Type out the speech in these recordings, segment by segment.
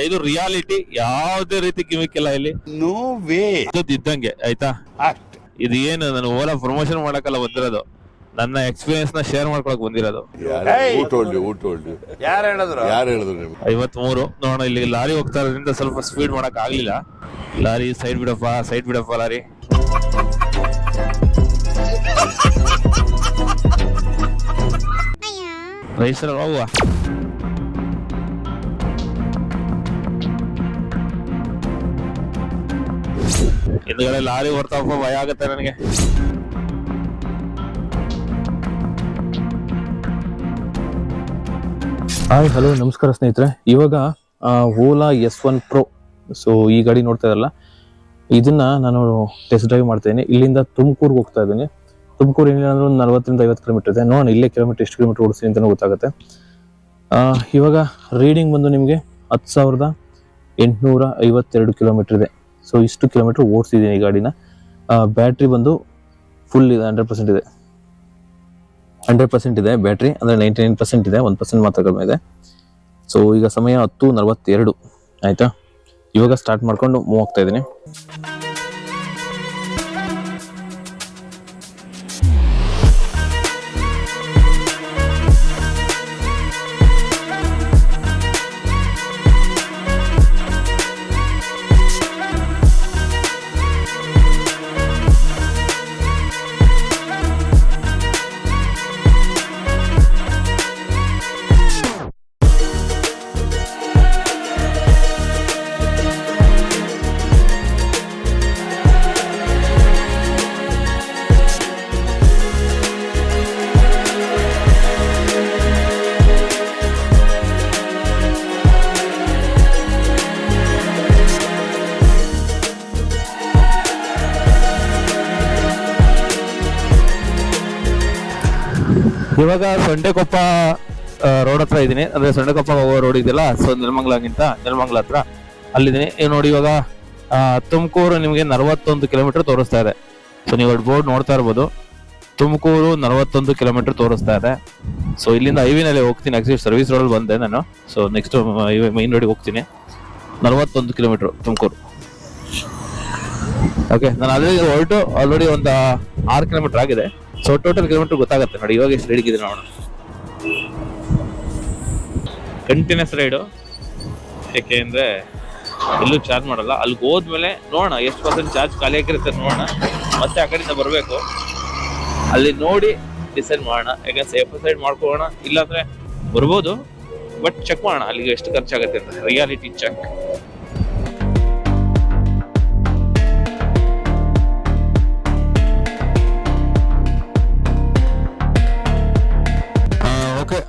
ಇದು ರಿಯಾಲಿಟಿ ಯಾವುದೇ ರೀತಿ ಕಿಮಿಕ್ ಇಲ್ಲ ಇಲ್ಲಿ. ನೋ ವೇ ಇದ್ದಂಗೆ ಆಯ್ತಾ? ಇದು ಏನು ನಾನು ಓಲಾ ಪ್ರಮೋಷನ್ ಮಾಡಕಲ್ಲ ಬಂದಿರೋದು. ನನ್ನ ಎಕ್ಸ್ಪೀರಿಯನ್ಸ್ನ ಶೇರ್ ಮಾಡ್ಕೊಳಕ್ ಬಂದಿರೋದು. ಯಾರು ಹೇಳಿದ್ರು? ಯಾರು ಹೇಳಿದ್ರು ಐವತ್ ಮೂರು ನೋಡೋಣ ಇಲ್ಲಿ ಲಾರಿ ಹೋಗ್ತಾ ಇರೋದ್ರಿಂದ ಸ್ವಲ್ಪ ಸ್ಪೀಡ್ ಮಾಡಕ್ ಆಗ್ಲಿಲ್ಲ. ಲಾರಿ ಸೈಡ್ ಬಿಡಪ್ಪ ಸೈಡ್ ಬಿಡಪ್ಪ ಲಾರಿ. ರೈಸರ್ ಹೋಗುವ ಹಿಂದ್ಗಡೆ ಲಾರಿ ಬರ್ತಾವಪ್ಪ ಭಯ ಆಗುತ್ತೆ ನನಗೆ. ಹಾಯ್ ಹಲೋ ನಮಸ್ಕಾರ ಸ್ನೇಹಿತರೆ. ಇವಾಗ Ola S one pro so ಈ ಗಾಡಿ ನೋಡ್ತಾ ಇರಲ್ಲ. ಇದನ್ನ ನಾನು ಟೆಸ್ಟ್ ಡ್ರೈವ್ ಮಾಡ್ತೇನೆ. ಇಲ್ಲಿಂದ ತುಮಕೂರ್ಗೆ ಹೋಗ್ತಾ ಇದ್ದೀನಿ. ತುಮಕೂರು ಏನಿಲ್ಲ ಅಂದ್ರೆ ಒಂದು ನಲವತ್ತರಿಂದ ಐವತ್ತು ಕಿಲೋಮೀಟರ್ ಇದೆ. ನೋಡೋಣ, ಇಲ್ಲೇ ಕಿಲೋಮೀಟರ್ ಎಷ್ಟು ಕಿಲೋಮೀಟರ್ ಓಡಿಸ್ತೀನಿ ಅಂತ ಗೊತ್ತಾಗುತ್ತೆ. ಇವಾಗ ರೀಡಿಂಗ್ ಬಂದು ನಿಮಗೆ ಹತ್ತು ಸಾವಿರದ ಎಂಟುನೂರ ಐವತ್ತೆರಡು ಕಿಲೋಮೀಟರ್ ಇದೆ. ಸೊ ಇಷ್ಟು ಕಿಲೋಮೀಟರ್ ಓಡಿಸಿದ್ದೀನಿ ಈ ಗಾಡಿನ. ಬ್ಯಾಟ್ರಿ ಬಂದು ಫುಲ್ ಇದೆ ಹಂಡ್ರೆಡ್ ಪರ್ಸೆಂಟ್ ಇದೆ. ಹಂಡ್ರೆಡ್ ಪರ್ಸೆಂಟ್ ಇದೆ ಬ್ಯಾಟ್ರಿ ಅಂದರೆ ನೈಂಟಿ ನೈನ್ ಪರ್ಸೆಂಟ್ ಇದೆ, ಒಂದು ಪರ್ಸೆಂಟ್ ಮಾತ್ರ ಕಡಿಮೆ ಇದೆ. ಸೊ ಈಗ ಸಮಯ ಹತ್ತು ನಲವತ್ತೆರಡು. ಆಯಿತಾ? ಇವಾಗ ಸ್ಟಾರ್ಟ್ ಮಾಡ್ಕೊಂಡು ಮೂವ್ ಆಗ್ತಾ ಇದ್ದೀನಿ. ಇವಾಗ ಸೊಂಡೆಕೊಪ್ಪ ರೋಡ್ ಹತ್ರ ಇದ್ದೀನಿ. ಅಂದ್ರೆ ಸೊಂಡೆಕೊಪ್ಪ ಹೋಗೋ ರೋಡ್ ಇದೆಯಲ್ಲ ಸೊ ನೆಲಮಂಗ್ಲಗಿಂತ ನೆಲಮಂಗ್ಲ ಹತ್ರ ಅಲ್ಲಿದ್ದೀನಿ. ನೋಡಿ ಇವಾಗ ತುಮಕೂರು ನಿಮಗೆ ನಲವತ್ತೊಂದು ಕಿಲೋಮೀಟರ್ ತೋರಿಸ್ತಾ ಇದೆ. ಸೊ ನೀವು ಬೋರ್ಡ್ ನೋಡ್ತಾ ಇರ್ಬೋದು. ತುಮಕೂರು ನಲವತ್ತೊಂದು ಕಿಲೋಮೀಟರ್ ತೋರಿಸ್ತಾ ಇದೆ. ಸೊ ಇಲ್ಲಿಂದ ಹೈವೇನಲ್ಲಿ ಹೋಗ್ತೀನಿ. ಆಕ್ಚುಲಿ ಸರ್ವಿಸ್ ರೋಡ್ ಬಂದೆ ನಾನು. ಸೊ ನೆಕ್ಸ್ಟ್ ಮೈನ್ ರೋಡಿಗೆ ಹೋಗ್ತೀನಿ. ನಲವತ್ತೊಂದು ಕಿಲೋಮೀಟರ್ ತುಮಕೂರು. ಓಕೆ ನಾನು ಆಲ್ರೆಡಿ ಹೊರಟು ಆಲ್ರೆಡಿ ಒಂದು ಆರು ಕಿಲೋಮೀಟರ್ ಆಗಿದೆ. ಸೊ ಟೋಟಲ್ ಕಿಲೋಮೀಟರ್ ಗೊತ್ತಾಗುತ್ತೆ ನೋಡಿ ಇವಾಗ ಎಷ್ಟು ರೆಡಿಗಿದೆ ನೋಡೋಣ ಕಂಟಿನ್ಯೂಸ್ ರೈಡು ಯಾಕೆಂದ್ರೆ ಎಲ್ಲೂ ಚಾರ್ಜ್ ಮಾಡಲ್ಲ. ಅಲ್ಲಿಗೆ ಹೋದ್ಮೇಲೆ ನೋಡೋಣ, ಎಷ್ಟು ಪರ್ಸೆಂಟ್ ಚಾರ್ಜ್ ಖಾಲಿ ಆಗಿರುತ್ತೆ ನೋಡೋಣ. ಮತ್ತೆ ಆ ಕಡೆಯಿಂದ ಬರಬೇಕು. ಅಲ್ಲಿ ನೋಡಿ ಡಿಸೈಡ್ ಮಾಡೋಣ. ಯಾಕಂದ್ರೆ ಸೇಫ್ ಸೈಡ್ ಮಾಡ್ಕೊಳ್ಳೋಣ. ಇಲ್ಲಾಂದರೆ ಬರ್ಬೋದು. ಬಟ್ ಚೆಕ್ ಮಾಡೋಣ, ಅಲ್ಲಿಗೆ ಎಷ್ಟು ಖರ್ಚಾಗುತ್ತೆ ಅಂತ. ರಿಯಾಲಿಟಿ ಚೆಕ್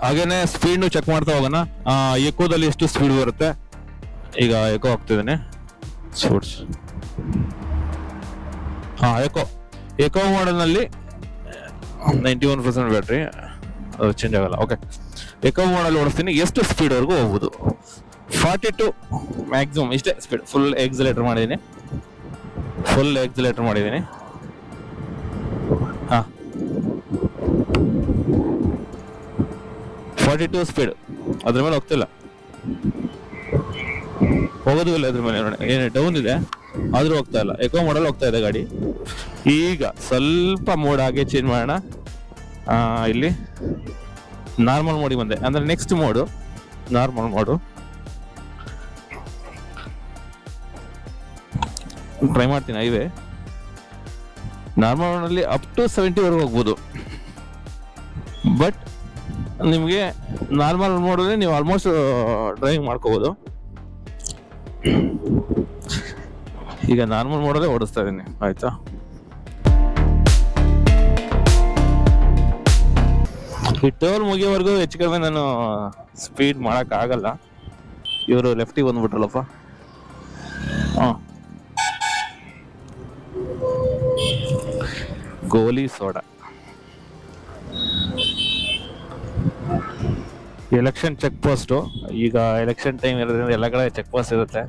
ಹಾಗೇನೆ ಸ್ಪೀಡ್ ಚೆಕ್ ಮಾಡ್ತಾ ಹೋಗೋಣ. ಎಕೋದಲ್ಲಿ ಎಷ್ಟು ಸ್ಪೀಡ್ ಬರುತ್ತೆ? ಈಗ ಎಕೋ ಹೋಗ್ತಿದ್ದೀನಿ ಸ್ಪೋರ್ಟ್ಸ್ ಹಾಂ ಎಕೋ ಎಕೋ ಮಾಡಲ್ನಲ್ಲಿ ನೈಂಟಿ ಒನ್ ಪರ್ಸೆಂಟ್ ಬ್ಯಾಟ್ರಿ ಅದು ಚೇಂಜ್ ಆಗಲ್ಲ. ಓಕೆ ಎಕೋ ಮಾಡಲ್ ಓಡಿಸ್ತೀನಿ. ಎಷ್ಟು ಸ್ಪೀಡ್ವರೆಗೂ ಹೋಗ್ಬೋದು? ಫಾರ್ಟಿ ಟು ಮ್ಯಾಕ್ಸಿಮಮ್ ಇಷ್ಟೇ ಸ್ಪೀಡ್ ಫುಲ್ ಎಕ್ಸಲೇಟರ್ ಮಾಡಿದ್ದೀನಿ. ಫುಲ್ ಎಕ್ಸಲೇಟರ್ ಮಾಡಿದ್ದೀನಿ. Forty two speed. ಅದ್ರ ಮೇಲೆ ಹೋಗ್ತಿಲ್ಲ. ಹೋಗೋದು ಇಲ್ಲ ಅದ್ರ ಮೇಲೆ. ಏನು ಡೌನ್ ಇದೆ, ಆದ್ರೂ ಹೋಗ್ತಾ ಇಲ್ಲ. ಎಕೋ ಮಾಡಲ್ ಹೋಗ್ತಾ ಇದೆ ಗಾಡಿ. ಈಗ ಸ್ವಲ್ಪ ಮೋಡ್ ಹಾಗೆ ಚೇಂಜ್ ಮಾಡೋಣ. ಇಲ್ಲಿ ನಾರ್ಮಲ್ ಮೋಡಿಗೆ ಬಂದೆ. ಅಂದ್ರೆ next mode normal mode try ಮಾಡ್ತೀನಿ ಹೈವೇ ನಾರ್ಮಲ್ ಅಪ್ ಟು ಸೆವೆಂಟಿವರೆಗೂ ಹೋಗ್ಬೋದು. ಬಟ್ ನಿಮಗೆ ನಾರ್ಮಲ್ ಮೋಡಲ್ಲಿ ನೀವು ಆಲ್ಮೋಸ್ಟ್ ಡ್ರೈವಿಂಗ್ ಮಾಡ್ಕೋಬೋದು. ಈಗ ನಾರ್ಮಲ್ ಮೋಡಲ್ಲೇ ಓಡಿಸ್ತಾ ಇದ್ದೀನಿ ಆಯಿತಾ? ಈ ಟೋಲ್ ಮುಗಿಯೋವರೆಗೂ ಹೆಚ್ಚು ಕಡಿಮೆ ನಾನು ಸ್ಪೀಡ್ ಮಾಡೋಕ್ಕಾಗಲ್ಲ. ಇವರು ಲೆಫ್ಟಿಗೆ ಬಂದ್ಬಿಟ್ರಲ್ಲಪ್ಪ. ಹಾಂ. Goli soda. Election check post ಈಗ ಎಲೆಕ್ಷನ್ ಟೈಮ್ ಇರೋದ್ರಿಂದ ಎಲ್ಲ ಕಡೆ ಚೆಕ್ ಪೋಸ್ಟ್ ಇರುತ್ತೆ.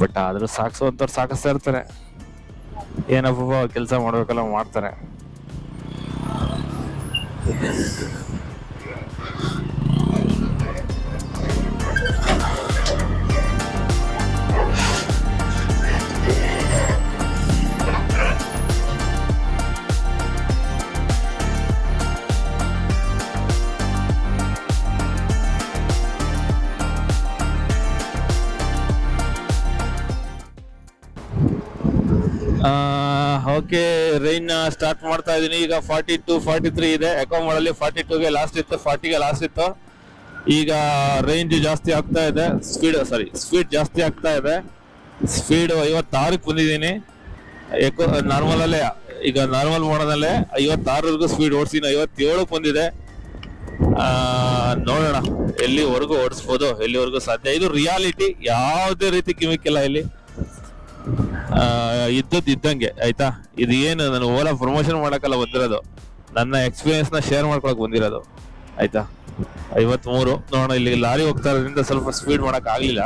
ಬಟ್ ಆದರೂ ಸಾಕ್ಸುವಂಥವ್ರು ಸಾಕಿಸ್ತಾ ಇರ್ತಾರೆ. ಏನಪ್ಪ, ಕೆಲಸ ಮಾಡಬೇಕಲ್ಲ ಮಾಡ್ತಾರೆ. ಓಕೆ ರೈನ್ ಸ್ಟಾರ್ಟ್ ಮಾಡ್ತಾ ಇದ್ದೀನಿ ಈಗ ಫಾರ್ಟಿ ಟು ಫಾರ್ಟಿ ತ್ರೀ ಇದೆ. ಎಕೋ ಮಾಡಲ್ಲಿ ಫಾರ್ಟಿ ಟೂಗೆ ಲಾಸ್ಟ್ ಇತ್ತು ಫಾರ್ಟಿಗೆ ಲಾಸ್ಟ್ ಇತ್ತು. ಈಗ ರೇಂಜ್ ಜಾಸ್ತಿ ಆಗ್ತಾ ಇದೆ. ಸ್ಪೀಡ್ ಸಾರಿ ಸ್ಪೀಡ್ ಜಾಸ್ತಿ ಆಗ್ತಾ ಇದೆ. ಸ್ಪೀಡ್ ಐವತ್ತಾರಕ್ಕೆ ಬಂದಿದ್ದೀನಿ. ಎಕೋ ನಾರ್ಮಲಲ್ಲೇ ಈಗ ನಾರ್ಮಲ್ ಮಾಡೋದಲ್ಲೇ ಐವತ್ತಾರವರೆಗೂ ಸ್ಪೀಡ್ ಓಡಿಸಿನ ಐವತ್ತೇಳಕ್ಕೆ ಬಂದಿದೆ. ನೋಡೋಣ, ಎಲ್ಲಿವರೆಗೂ ಓಡಿಸ್ಬೋದು, ಎಲ್ಲಿವರೆಗೂ ಸಾಧ್ಯ. ಇದು ರಿಯಾಲಿಟಿ ಯಾವುದೇ ರೀತಿ ಕಿಮಿಕ್ಕಿಲ್ಲ ಇಲ್ಲಿ. ಇದ್ದದ್ದು ಇದ್ದಂಗೆ ಆಯ್ತಾ? ಇದು ಏನು ನಾನು ಓಲಾ ಪ್ರಮೋಷನ್ ಮಾಡೋಕ್ಕಲ್ಲ ಬಂದಿರೋದು. ನನ್ನ ಎಕ್ಸ್ಪೀರಿಯನ್ಸ್ನ ಶೇರ್ ಮಾಡ್ಕೊಳಕ್ ಬಂದಿರೋದು. ಆಯ್ತಾ? ಐವತ್ಮೂರು. ನೋಡೋಣ ಇಲ್ಲಿ ಲಾರಿ ಹೋಗ್ತಾ ಇರೋದ್ರಿಂದ ಸ್ವಲ್ಪ ಸ್ಪೀಡ್ ಮಾಡಕ್ ಆಗ್ಲಿಲ್ಲ.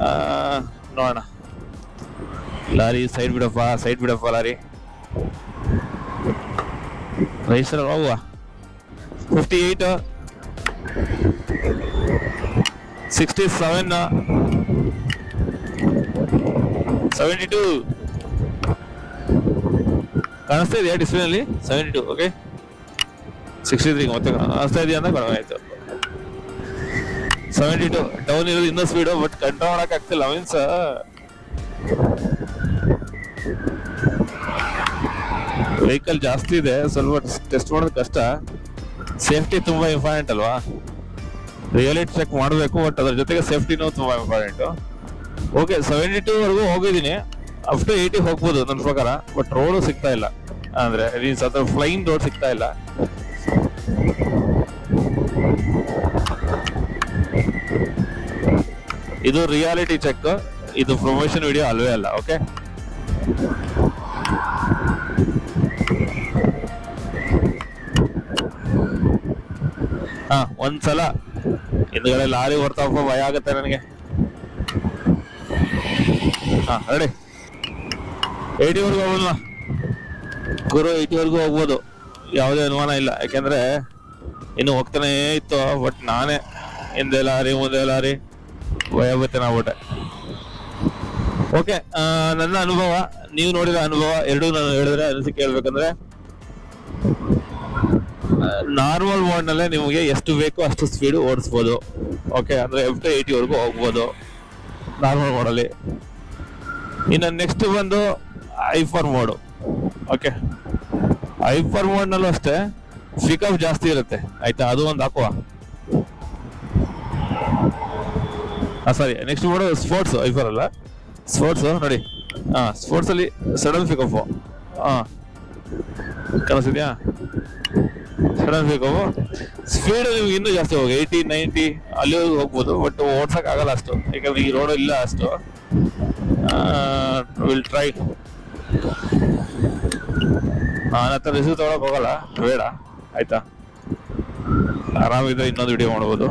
ಆ, ನೋಡೋಣ. ಲಾರಿ ಸೈಡ್ ಬಿಡಪ್ಪ ಸೈಡ್ ಬಿಡಪ್ಪ ಲಾರಿ. ರೈಸರ್ ಹೋಗುವ. Fifty eight sixty seven seventy two ಕಾಣಿಸ್ತಾ ಇದೆಯಾ ಡಿಸ್ಪ್ಲೇನಲ್ಲಿ seventy two okay sixty three ಮತ್ತೆ ಕಾಣಿಸ್ತಾ ಇದೆಯಾ ಅಂತ ಕಡಿಮೆ ಆಯ್ತು. ಸೆವೆಂಟಿ ಟು ಟೌನ್ ಇರೋದು ಇನ್ನೂ ಸ್ಪೀಡು ಬಟ್ ಕಂಟ್ರೋಲ್ ಮಾಡಕ್ ಆಗ್ತಿಲ್ಲ ಮೀನ್ಸ್ ವೆಹಿಕಲ್ ಜಾಸ್ತಿ ಇದೆ, ಸ್ವಲ್ಪ ಟೆಸ್ಟ್ ಮಾಡೋದು ಕಷ್ಟ. ಸೇಫ್ಟಿ ತುಂಬಾ ಇಂಪಾರ್ಟೆಂಟ್ ಅಲ್ವಾ? ರಿಯಾಲಿಟಿ ಚೆಕ್ ಮಾಡಬೇಕು ಬಟ್ ಅದ್ರ ಜೊತೆಗೆ ಸೇಫ್ಟಿನೂ ತುಂಬಾ ಇಂಪಾರ್ಟೆಂಟ್ ಓಕೆ ಸೆವೆಂಟಿ ಟೂ ವರೆಗೂ ಹೋಗಿದ್ದೀನಿ. ಅಪ್ ಟು ಏಯ್ಟಿ ಹೋಗ್ಬೋದು ನನ್ನ ಪ್ರಕಾರ. ಬಟ್ ರೋಡು ಸಿಗ್ತಾ ಇಲ್ಲ. ಅಂದ್ರೆ ಮೀನ್ಸ್ ಅದ್ರ ಫ್ಲೈನ್ ರೋಡ್ ಸಿಗ್ತಾ ಇಲ್ಲ. ಇದು ರಿಯಾಲಿಟಿ ಚೆಕ್ ಇದು ಪ್ರಮೋಷನ್ ವಿಡಿಯೋ ಅಲ್ವೇ ಅಲ್ಲ ಓಕೆ ಹಾ, ಒಂದ್ಸಲ. ಹಿಂದ್ಗಡೆ ಲಾರಿ ಬರ್ತಾವಪ್ಪ ಭಯ ಆಗುತ್ತೆ ನನಗೆ. ಹಾ ರೆಡಿ ಏಯ್ಟಿವರೆಗೂ ಹೋಗೋಣ ಗುರು ಏಯ್ಟಿವರೆಗೂ ಹೋಗ್ಬೋದು. ಯಾವುದೇ ಅನುಮಾನ ಇಲ್ಲ. ಯಾಕೆಂದ್ರೆ ಇನ್ನು ಹೋಗ್ತಾನೇ ಇತ್ತು ಬಟ್ ನಾನೇ ಹಿಂದೆ ಲಾರಿ, ಮುಂದೆ ಲಾರಿ ಭಯ ಬತ್ತೆ ಆಗ್ಬಿಟ್ಟೆ ಓಕೆ ನನ್ನ ಅನುಭವ, ನೀವು ನೋಡಿದ ಅನುಭವ, ಎರಡೂ ನಾನು ಹೇಳಿದ್ರೆ ಅನಿಸಿಕೆ ಹೇಳ್ಬೇಕಂದ್ರೆ ನಾರ್ಮಲ್ ಮೋಡ್ನಲ್ಲೇ ನಿಮಗೆ ಎಷ್ಟು ಬೇಕೋ ಅಷ್ಟು ಸ್ಪೀಡ್ ಓಡಿಸ್ಬೋದು. ಓಕೆ ಅಂದ್ರೆ ಎಫ್ ಟು ಏಯ್ಟಿವರೆಗೂ ಹೋಗ್ಬೋದು. ನಾರ್ಮಲ್ ಮೋಡಲ್ಲಿ ಇನ್ನು ನೆಕ್ಸ್ಟ್ ಬಂದು ಐಫರ್ ಮೋಡು ಓಕೆ ಐಫರ್ ಮೋಡ್ನಲ್ಲೂ ಅಷ್ಟೇ ಪಿಕಪ್ ಜಾಸ್ತಿ ಇರುತ್ತೆ. ಆಯ್ತಾ? ಅದು ಒಂದು ಹಾಕುವ. Sorry next mode sports hyper ಅಲ್ಲ? ಸ್ಪೋರ್ಟ್ಸ್ ನೋಡಿ. ಹಾ ಸ್ಪೋರ್ಟ್ಸಲ್ಲಿ ಸಡನ್ ಪಿಕಪ್ ಹಾ. ಕನಸಿದ್ಯಾ? ಸಡನ್ ಬೇಕು ಸ್ಪೀಡ್ ನಿಮ್ಗೆ ಇನ್ನೂ ಜಾಸ್ತಿ ಹೋಗಿ. ಏಯ್ಟಿ ನೈಂಟಿ ಅಲ್ಲಿವರೆಗೂ ಹೋಗ್ಬೋದು ಬಟ್ ಓಡ್ಸಕ್ಕೆ ಆಗಲ್ಲ ಅಷ್ಟು. ಯಾಕಂದ್ರೆ ಈ ರೋಡ್ ಇಲ್ಲ ಅಷ್ಟು. ವಿಲ್ ಟ್ರೈ ನಾನು ಹತ್ರ ರಿಸೀವ್ ತೊಗೊಳಕ್ಕೆ ಹೋಗಲ್ಲ. ಬೇಡ. ಆಯ್ತಾ? ಆರಾಮಿದ್ರೆ ಇನ್ನೊಂದು ವಿಡಿಯೋ ಮಾಡ್ಬೋದು.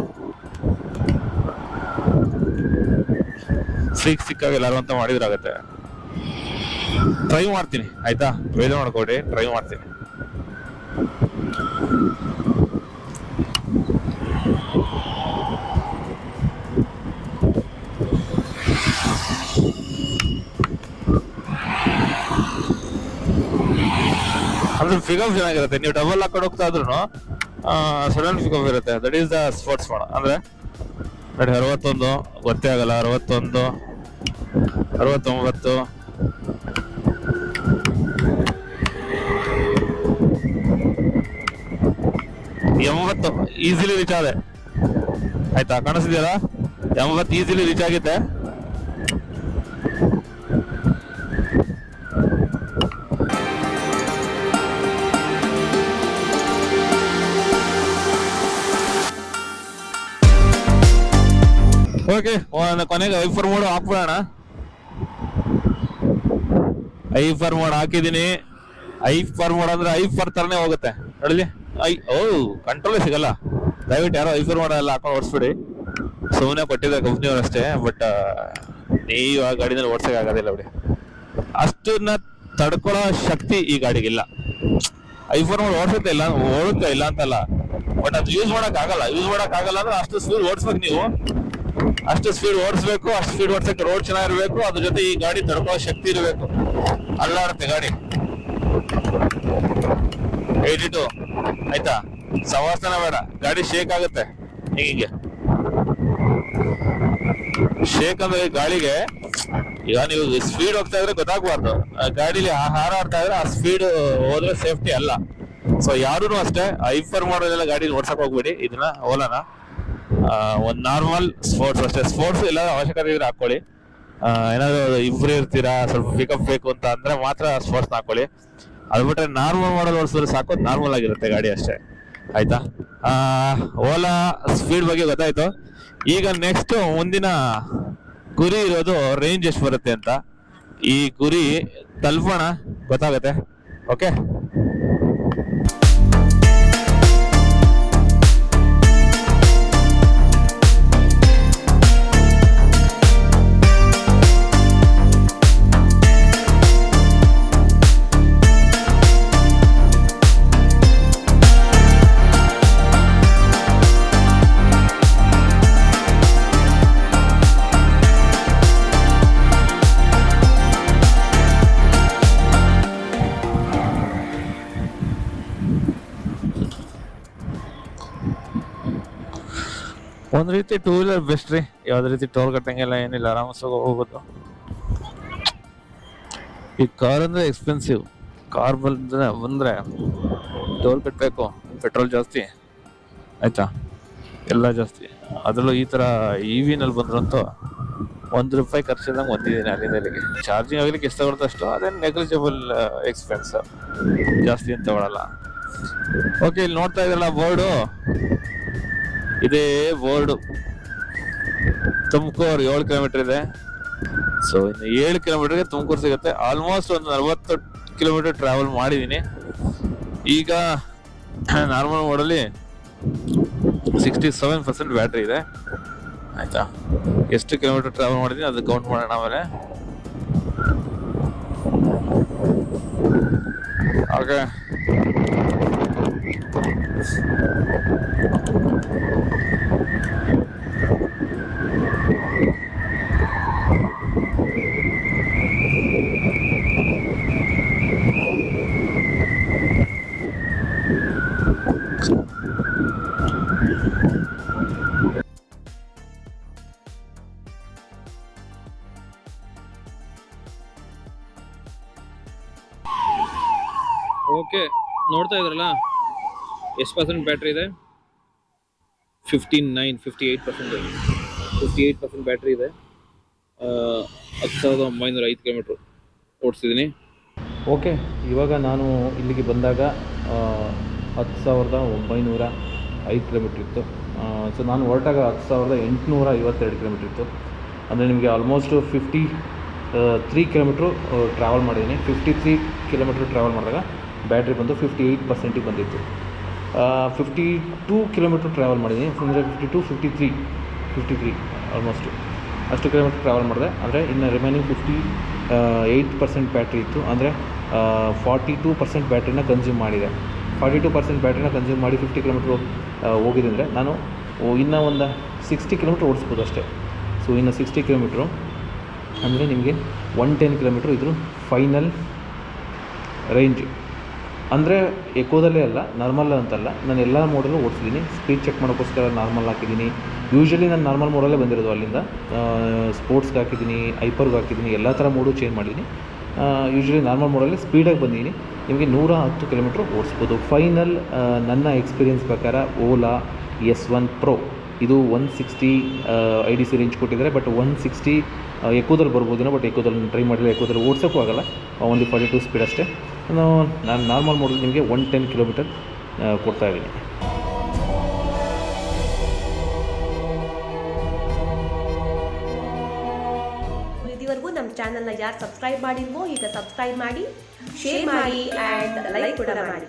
ಸಿಕ್ ಸಿಕ್ಕಾಗ ಎಲ್ಲಾರು ಅಂತ ಮಾಡಿದ್ರಾಗತ್ತೆ ಟ್ರೈ ಮಾಡ್ತೀನಿ. ಆಯ್ತಾ? ವೇದ ಮಾಡ್ಕೊಡಿ. ಟ್ರೈ ಮಾಡ್ತೀನಿ. ಅಂದ್ರೆ ಪಿಕಪ್ ಚೆನ್ನಾಗಿರುತ್ತೆ. ನೀವು ಡಬಲ್ ಹಾಕೊಂಡು ಹೋಗ್ತಾ ಇದ್ರು ಸಡನ್ ಪಿಕಪ್ ಇರುತ್ತೆ. That is the sports mode ಅಂದ್ರೆ, ನೋಡಿ, ಅರವತ್ತೊಂದು, ಗೊತ್ತೇ ಆಗಲ್ಲ. ಅರವತ್ತೊಂದು, ಅರವತ್ತೊಂಬತ್ತು ಎಂಬತ್ತು ಈಸಿಲಿ ರೀಚ್ ಆದೆ. ಆಯ್ತಾ, ಕಾಣಿಸ್ತಿದ್ಯಲ್ಲ? ಎಂಬತ್ತು ಈಸಿಲಿ ರೀಚ್ ಆಗಿತ್ತೆ. ಓಕೆ ಕೊನೆಗೆ ಐಫರ್ ಮೋಡ್ ಹಾಕ್ಬಿಡೋಣ. ಐಫರ್ ಮೋಡ್ ಹಾಕಿದ್ದೀನಿ. ಐಫರ್ ಮೋಡ್ ಅಂದ್ರೆ ಐಫರ್ ತರನೇ ಹೋಗುತ್ತೆ. ನೋಡಲಿ ಐ, ಓ ಕಂಟ್ರೋಲೇ ಸಿಗಲ್ಲ. ದಯವಿಟ್ಟು ಯಾರೋ ಐಫೋನ್ ಮಾಡಲ್ಲ ಹಾಕೊಂಡು ಓಡಿಸ್ಬಿಡಿ. ಸುಮ್ಮನೆ ಕೊಟ್ಟಿದ್ದಾರೆ ಕಂಪ್ನಿಯವ್ರು ಅಷ್ಟೇ ಬಟ್ ನೀವು ಆ ಗಾಡಿನಲ್ಲಿ ಓಡ್ಸಕ್ ಆಗೋದಿಲ್ಲ ಬಿಡಿ. ಅಷ್ಟನ್ನ ತಡ್ಕೊಳ್ಳೋ ಶಕ್ತಿ ಈ ಗಾಡಿಗಿಲ್ಲ. ಐಫೋನ್ ಓಡಿಸುತ್ತೆ ಇಲ್ಲ ಓಡುತ್ತೆ ಇಲ್ಲ ಅಂತಲ್ಲ. ಬಟ್ ಅದು ಯೂಸ್ ಮಾಡಕ್ ಆಗಲ್ಲ. ಯೂಸ್ ಮಾಡಕ್ ಆಗಲ್ಲ ಅಂದ್ರೆ ಅಷ್ಟು ಸ್ಪೀಡ್ ಓಡಿಸ್ಬೇಕು ನೀವು. ಅಷ್ಟು ಸ್ಪೀಡ್ ಓಡಿಸ್ಬೇಕು, ಅಷ್ಟು ಸ್ಪೀಡ್ ಓಡಿಸಕ್ಕೆ ರೋಡ್ ಚೆನ್ನಾಗಿರ್ಬೇಕು, ಅದ್ರ ಜೊತೆ ಈ ಗಾಡಿ ತಡ್ಕೊಳ್ಳೋ ಶಕ್ತಿ ಇರಬೇಕು. ಅಲ್ಲಾಡುತ್ತೆ ಗಾಡಿ. ಏಯ್ಟಿ ಟು ಆಯ್ತಾ? ಸವಾಸನ ಬೇಡ. ಗಾಡಿ ಶೇಕ್ ಆಗುತ್ತೆ. ಹೀಗೆ ಶೇಕ್ ಅಂದ್ರೆ ಗಾಳಿಗೆ ಈಗ ನೀವು ಸ್ಪೀಡ್ ಹೋಗ್ತಾ ಇದ್ರೆ ಗೊತ್ತಾಗ್ಬಾರ್ದು. ಗಾಡಿಲಿ ಹಾರಾಡ್ತಾ ಇದ್ರೆ ಆ ಸ್ಪೀಡ್ ಹೋದ್ರೆ ಸೇಫ್ಟಿ ಅಲ್ಲ. ಸೊ ಯಾರು ಅಷ್ಟೇ ಐಫರ್ ಮಾಡೋದೆಲ್ಲ ಗಾಡಿ ಓಡ್ಸಕ್ ಹೋಗ್ಬೇಡಿ. ಇದನ್ನ ಓಲಾನ. ಒಂದು ನಾರ್ಮಲ್ ಸ್ಪೋರ್ಟ್ಸ್ ಅಷ್ಟೇ. ಸ್ಪೋರ್ಟ್ಸ್ ಎಲ್ಲ ಅವಶ್ಯಕತೆ ಇದ್ರೆ ಹಾಕೊಳ್ಳಿ. ಏನಾದ್ರೂ ಏನಾದ್ರು ಇಬ್ರು ಇರ್ತೀರಾ ಸ್ವಲ್ಪ ಪಿಕಪ್ ಬೇಕು ಅಂತ ಅಂದ್ರೆ ಮಾತ್ರ ಸ್ಪೋರ್ಟ್ಸ್ ಹಾಕೊಳ್ಳಿ. ಅದು ಬಿಟ್ರೆ ನಾರ್ಮಲ್ ಮಾಡಲ್ ಓಡಿಸಿದ್ರೆ ಸಾಕು ನಾರ್ಮಲ್ ಆಗಿರುತ್ತೆ ಗಾಡಿ ಅಷ್ಟೇ. ಆಯ್ತಾ? ಓಲಾ ಸ್ಪೀಡ್ ಬಗ್ಗೆ ಗೊತ್ತಾಯ್ತು. ಈಗ ನೆಕ್ಸ್ಟ್ ಮುಂದಿನ ಗುರಿ ಇರೋದು ರೇಂಜ್ ಎಷ್ಟು ಬರುತ್ತೆ ಅಂತ. ಈ ಗುರಿ ತಲುಪೋಣ, ಗೊತ್ತಾಗುತ್ತೆ? ಓಕೆ ಒಂದ್ ರೀತಿ ಟೂ ವೀಲರ್ ಬೆಸ್ಟ್ ರೀ. ಯಾವ್ದ ರೀತಿ ಟೋಲ್ ಕಟ್ಟಂಗಿಲ್ಲ ಏನಿಲ್ಲ ಆರಾಮ್ಸಾಗ ಹೋಗ್ಬೋದು. ಈ ಕಾರ್ ಅಂದ್ರೆ ಎಕ್ಸ್ಪೆನ್ಸಿವ್ ಕಾರ್ ಬಂದ್ರೆ ಬಂದ್ರೆ ಟೋಲ್ ಕಟ್ಟಬೇಕು ಪೆಟ್ರೋಲ್ ಜಾಸ್ತಿ. ಆಯ್ತಾ? ಎಲ್ಲ ಜಾಸ್ತಿ. ಅದರಲ್ಲೂ ಈ ತರ ಇ ವಿನಲ್ಲಿ ಬಂದ್ರಂತೂ ಒಂದು ರೂಪಾಯಿ ಖರ್ಚಿದಂಗೆ ಬಂದಿದ್ದೀನಿ ಅಲ್ಲಿಂದ ಇಲ್ಲಿಗೆ. ಚಾರ್ಜಿಂಗ್ ಆಗಲಿಕ್ಕೆ ಎಷ್ಟು ತಗೊಳ್ತಾ ಅಷ್ಟು ಅದೇನು ನೆಗ್ಲಿಜಿಬಲ್ ಎಕ್ಸ್ಪೆನ್ಸ್ ಜಾಸ್ತಿ ಅಂತ ತಗೊಳಲ್ಲ. ಓಕೆ ಇಲ್ಲಿ ನೋಡ್ತಾ ಇದ್ರಲ್ಲ ಬೋರ್ಡು ಇದೇ ಬೋರ್ಡು. ತುಮಕೂರು ಏಳು ಕಿಲೋಮೀಟರ್ ಇದೆ. ಸೊ ಇನ್ನು ಏಳು ಕಿಲೋಮೀಟರ್ಗೆ ತುಮಕೂರು ಸಿಗುತ್ತೆ. ಆಲ್ಮೋಸ್ಟ್ ಒಂದು ನಲವತ್ತು ಕಿಲೋಮೀಟರ್ ಟ್ರಾವೆಲ್ ಮಾಡಿದ್ದೀನಿ ಈಗ ನಾರ್ಮಲ್ ಮೋಡಲ್ಲಿ ಸಿಕ್ಸ್ಟಿ ಸೆವೆನ್ ಪರ್ಸೆಂಟ್ ಬ್ಯಾಟ್ರಿ ಇದೆ. ಆಯಿತಾ? ಎಷ್ಟು ಕಿಲೋಮೀಟರ್ ಟ್ರಾವೆಲ್ ಮಾಡಿದ್ದೀನಿ ಅದು ಕೌಂಟ್ ಮಾಡೋಣ ಆಮೇಲೆ. ಓಕೆ ಓಕೆ ನೋಡ್ತಾ ಇದ್ರಲ್ಲ? ಎಷ್ಟು ಪರ್ಸೆಂಟ್ ಬ್ಯಾಟ್ರಿ ಇದೆ? Fifteen nine fifty eight percent fifty eight percent battery ಇದೆ. ಹತ್ತು ಸಾವಿರದ ಒಂಬೈನೂರ ಐದು ಕಿಲೋಮೀಟ್ರ್ ಓಡಿಸಿದ್ದೀನಿ. ಓಕೆ ಇವಾಗ ನಾನು ಇಲ್ಲಿಗೆ ಬಂದಾಗ ಹತ್ತು ಸಾವಿರದ ಒಂಬೈನೂರ ಐದು ಕಿಲೋಮೀಟ್ರ್ ಇತ್ತು. ಸೊ ನಾನು ಹೊರಟಾಗ ಹತ್ತು ಸಾವಿರದ ಎಂಟುನೂರ ಐವತ್ತೆರಡು ಕಿಲೋಮೀಟ್ರ್ ಇತ್ತು. ಅಂದರೆ ನಿಮಗೆ almost fifty three kilometre travel ಮಾಡಿದ್ದೀನಿ. ಫಿಫ್ಟಿ ತ್ರೀ ಕಿಲೋಮೀಟ್ರ್ ಟ್ರಾವೆಲ್ ಮಾಡಿದಾಗ ಬ್ಯಾಟ್ರಿ ಬಂದು ಫಿಫ್ಟಿ ಏಯ್ಟ್ ಪರ್ಸೆಂಟಿಗೆ ಬಂದಿತ್ತು. ಫಿಫ್ಟಿ ಟೂ ಕಿಲೋಮೀಟ್ರ್ ಟ್ರಾವೆಲ್ ಮಾಡಿದ್ದೀನಿ ಅಂದರೆ fifty two fifty three fifty three almost ಅಷ್ಟು ಕಿಲೋಮೀಟ್ರ್ ಟ್ರಾವೆಲ್ ಮಾಡಿದೆ. ಅಂದರೆ ಇನ್ನು remaining fifty eight percent battery ಇತ್ತು. ಅಂದರೆ ಫಾರ್ಟಿ ಟೂ ಪರ್ಸೆಂಟ್ ಬ್ಯಾಟ್ರಿನ ಕನ್ಸ್ಯೂಮ್ ಮಾಡಿದೆ. ಫಾರ್ಟಿ ಟೂ ಪರ್ಸೆಂಟ್ ಬ್ಯಾಟ್ರಿನ ಕನ್ಸ್ಯೂಮ್ ಮಾಡಿ ಫಿಫ್ಟಿ ಕಿಲೋಮೀಟ್ರ್ ಹೋಗಿದೆ ಅಂದರೆ ನಾನು ಇನ್ನು ಒಂದು ಸಿಕ್ಸ್ಟಿ ಕಿಲೋಮೀಟ್ರ್ ಓಡಿಸ್ಬೋದು ಅಷ್ಟೇ. ಸೊ ಇನ್ನು ಸಿಕ್ಸ್ಟಿ ಕಿಲೋಮೀಟ್ರು ಅಂದರೆ ನಿಮಗೆ ಒನ್ ಟೆನ್ ಕಿಲೋಮೀಟ್ರ್ ಇದ್ರ ಫೈನಲ್ ರೇಂಜ್ ಅಂದರೆ ಎಕೋದಲ್ಲೇ ಅಲ್ಲ ನಾರ್ಮಲ್ ಅಂತಲ್ಲ. ನಾನು ಎಲ್ಲ ಮೋಡಲ್ಲೂ ಓಡಿಸಿದ್ದೀನಿ ಸ್ಪೀಡ್ ಚೆಕ್ ಮಾಡೋಕ್ಕೋಸ್ಕರ ನಾರ್ಮಲ್ ಹಾಕಿದ್ದೀನಿ ಯೂಶ್ವಲಿ ನಾನು ನಾರ್ಮಲ್ ಮೋಡಲ್ಲೇ ಬಂದಿರೋದು ಅಲ್ಲಿಂದ. ಸ್ಪೋರ್ಟ್ಸ್ಗೆ ಹಾಕಿದ್ದೀನಿ ಐಪರ್ಗೆ ಹಾಕಿದ್ದೀನಿ ಎಲ್ಲ ಥರ ಮೋಡು ಚೇಂಜ್ ಮಾಡಿದ್ದೀನಿ ಯೂಶ್ವಲಿ ನಾರ್ಮಲ್ ಮೋಡಲ್ಲೇ ಸ್ಪೀಡಾಗಿ ಬಂದಿದ್ದೀನಿ ನಿಮಗೆ ನೂರ ಹತ್ತು ಕಿಲೋಮೀಟ್ರ್ ಓಡಿಸ್ಬೋದು. ಫೈನಲ್ ನನ್ನ ಎಕ್ಸ್ಪೀರಿಯನ್ಸ್ ಪ್ರಕಾರ ಓಲಾ ಎಸ್ ಒನ್ ಪ್ರೋ ಇದು one sixty I D C range ಕೊಟ್ಟಿದ್ದಾರೆ. ಬಟ್ ಒನ್ ಸಿಕ್ಸ್ಟಿ ಎಕೋದಲ್ಲಿ ಬರ್ಬೋದೇನೋ ಬಟ್ ಎಕೋದಲ್ಲಿ ಟ್ರೈ ಮಾಡಿಲ್ಲ. ಎಕೋದಲ್ಲಿ ಓಡಿಸೋಕ್ಕೂ ಆಗಲ್ಲ. ಓನ್ಲಿ ಫಾರ್ಟಿ ಟು ಸ್ಪೀಡ್ ಅಷ್ಟೇ. ನಾನು ನಾನು ನಾರ್ಮಲ್ ಮಾಡಲ್ ನಿಮಗೆ ಒನ್ ಟೆನ್ ಕಿಲೋಮೀಟರ್ ಕೊಡ್ತಾ ಇದ್ದೀನಿ. ಇದುವರೆಗೂ ನಮ್ಮ ಚಾನಲ್ನ ಯಾರು ಸಬ್ಸ್ಕ್ರೈಬ್ ಮಾಡಿಲ್ವೋ ಈಗ ಸಬ್ಸ್ಕ್ರೈಬ್ ಮಾಡಿ ಶೇರ್ ಮಾಡಿ ಆ್ಯಂಡ್ ಲೈಕ್ ಕೂಡ ಮಾಡಿ.